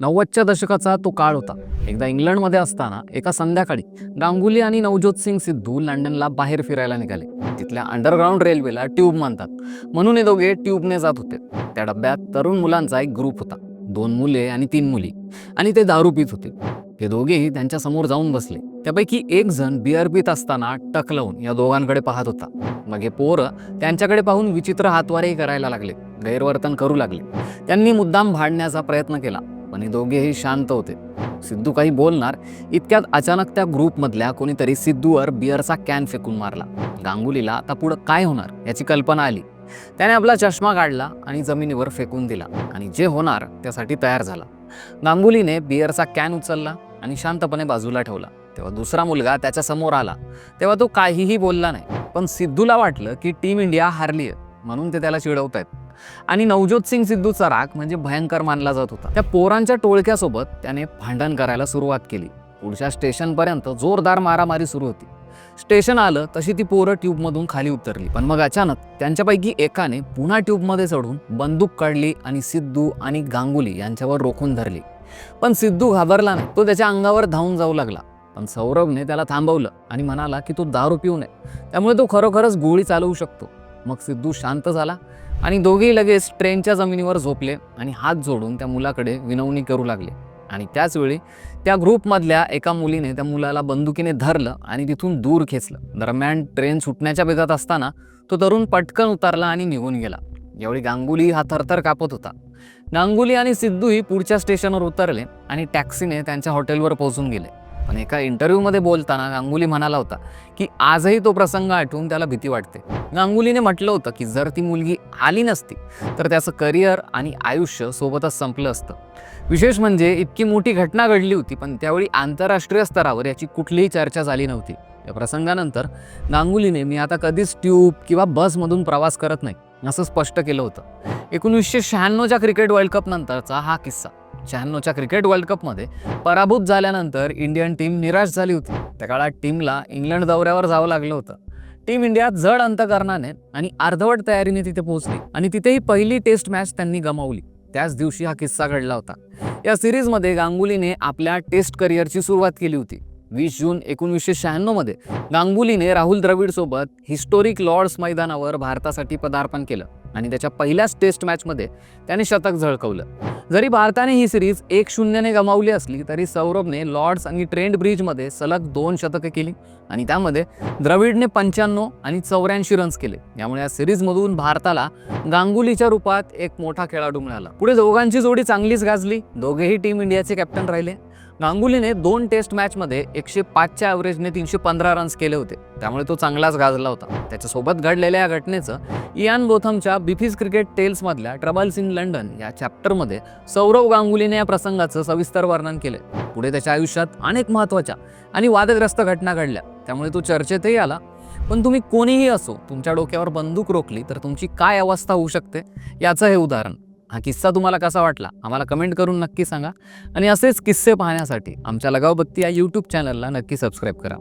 नव्वदच्या दशकाचा तो काळ होता. एकदा इंग्लंडमध्ये असताना एका संध्याकाळी गांगुली आणि नवज्योत सिंग सिद्धू लंडनला बाहेर फिरायला निघाले. तिथल्या अंडरग्राऊंड रेल्वेला ट्यूब मानतात. म्हणून हे दोघे ट्यूबने जात होते. त्या डब्यात तरुण मुलांचा एक ग्रुप होता. दोन मुले आणि तीन मुली. आणि ते दारू पित होते. ते दोघेही त्यांच्यासमोर जाऊन बसले. त्यापैकी एक जण बिअर पित असताना टक लावून या दोघांकडे पाहत होता. मग हे पोरं त्यांच्याकडे पाहून विचित्र हातवारेही करायला लागले. गैरवर्तन करू लागले. त्यांनी मुद्दाम भाडण्याचा प्रयत्न केला. आणि दोघेही शांत होते. सिद्धू काही बोलणार इतक्यात अचानक त्या ग्रुपमधल्या कोणीतरी सिद्धूवर बिअरचा कॅन फेकून मारला. गांगुलीला आता पुढं काय होणार याची कल्पना आली. त्याने आपला चष्मा काढला आणि जमिनीवर फेकून दिला आणि जे होणार त्यासाठी तयार झाला. गांगुलीने बिअरचा कॅन उचलला आणि शांतपणे बाजूला ठेवला. तेव्हा दुसरा मुलगा त्याच्यासमोर आला. तेव्हा तो काहीही बोलला नाही पण सिद्धूला वाटलं की टीम इंडिया हारली आहे म्हणून ते त्याला चिडवत आहेत आणि नवज्योत सिंग सिद्धूचा राग म्हणजे भयंकर मानला जात होता. त्या पोरांच्या टोळक्यासोबत त्याने भांडण करायला सुरुवात केली. पुढच्या स्टेशनपर्यंत जोरदार मारामारी सुरू होती. स्टेशन आलं तशी ती पोरं ट्यूबमधून खाली उतरली. पण मग अचानक त्यांच्यापैकी एकाने पुन्हा ट्यूबमध्ये चढून बंदूक काढली आणि सिद्धू आणि गांगुली यांच्यावर रोखून धरली. पण सिद्धू घाबरला नाही. तो त्याच्या अंगावर धावून जाऊ लागला. पण सौरभने त्याला थांबवलं आणि म्हणाला की तो दारू पिऊ नये. त्यामुळे तो खरोखरच गोळी चालवू शकतो. मग सिद्धू शांत झाला आणि दोघेही लगेच ट्रेनच्या जमिनीवर झोपले आणि हात जोडून त्या मुलाकडे विनवणी करू लागले. आणि त्याचवेळी त्या ग्रुपमधल्या एका मुलीने त्या मुलाला बंदुकीने धरलं आणि तिथून दूर खेचलं. दरम्यान ट्रेन सुटण्याच्या बेदात असताना तो तरुण पटकन उतरला आणि निघून गेला. यावेळी गांगुली हा थरथर कापत होता. गांगुली आणि सिद्धूही पुढच्या स्टेशनवर उतरले आणि टॅक्सीने त्यांच्या हॉटेलवर पोहोचून गेले. पण एका इंटरव्ह्यूमध्ये बोलताना गांगुली म्हणाला होता की आजही तो प्रसंग आठवून त्याला भीती वाटते. गांगुलीने म्हटलं होतं की जर ती मुलगी आली नसती तर त्याचं करिअर आणि आयुष्य सोबतच संपलं असतं. विशेष म्हणजे इतकी मोठी घटना घडली होती पण त्यावेळी आंतरराष्ट्रीय स्तरावर याची कुठलीही चर्चा झाली नव्हती. या प्रसंगानंतर गांगुलीने मी आता कधीच ट्यूब किंवा बसमधून प्रवास करत नाही असं स्पष्ट केलं होतं. एकोणीसशे शहाण्णवच्या क्रिकेट वर्ल्ड कप नंतरचा हा किस्सा. शहाण्णवच्या क्रिकेट वर्ल्ड कपमध्ये पराभूत झाल्यानंतर इंडियन टीम निराश झाली होती. त्या काळात टीमला इंग्लंड दौऱ्यावर जावं लागलं होतं. टीम इंडिया जड अंतकरणाने आणि अर्धवट तयारीने तिथे पोहोचली आणि तिथेही पहिली टेस्ट मॅच त्यांनी गमावली. त्याच दिवशी हा किस्सा घडला होता. या सिरीजमध्ये गांगुलीने आपल्या टेस्ट करिअरची सुरुवात केली होती. वीस जून एकोणीसशे शहाण्णवमध्ये गांगुलीने राहुल द्रविडसोबत हिस्टोरिक लॉर्ड्स मैदानावर भारतासाठी पदार्पण केलं. आणि त्याच्या पहिल्याच टेस्ट मॅचमध्ये त्याने शतक झळकवलं. जरी भारताने ही सिरीज एक शून्यने गमावली असली तरी सौरभने लॉर्ड्स आणि ट्रेंड ब्रिजमध्ये सलग दोन शतकं केली आणि त्यामध्ये द्रविडने पंच्याण्णव आणि चौऱ्याऐंशी रन्स केले. यामुळे या सिरीजमधून भारताला गांगुलीच्या रूपात एक मोठा खेळाडू मिळाला. पुढे दोघांची जोडी चांगलीच गाजली. दोघेही टीम इंडियाचे कॅप्टन राहिले. गांगुलीने दोन टेस्ट मॅचमध्ये एकशे पाचच्या ॲव्हरेजने तीनशे पंधरा रन्स केले होते. त्यामुळे तो चांगलाच गाजला होता. त्याच्यासोबत घडलेल्या या घटनेचं इयान बोथमच्या बिफिस क्रिकेट टेल्समधल्या ट्रबल्स इन लंडन या चॅप्टरमध्ये सौरव गांगुलीने या प्रसंगाचं सविस्तर वर्णन केलं पुढे त्याच्या आयुष्यात अनेक महत्त्वाच्या आणि वादग्रस्त घटना घडल्या. त्यामुळे तो चर्चेतही आला. पण तुम्ही कोणीही असो तुमच्या डोक्यावर बंदूक रोखली तर तुमची काय अवस्था होऊ शकते? याचं हे उदाहरण. हा किस्सा तुम्हाला कसा वाटला? आम्हाला कमेंट करून नक्की सांगा. आणि असेच किस्से पाहण्यासाठी आमच्या लगावबत्ती या यूट्यूब चॅनलला नक्की सबस्क्राईब करा.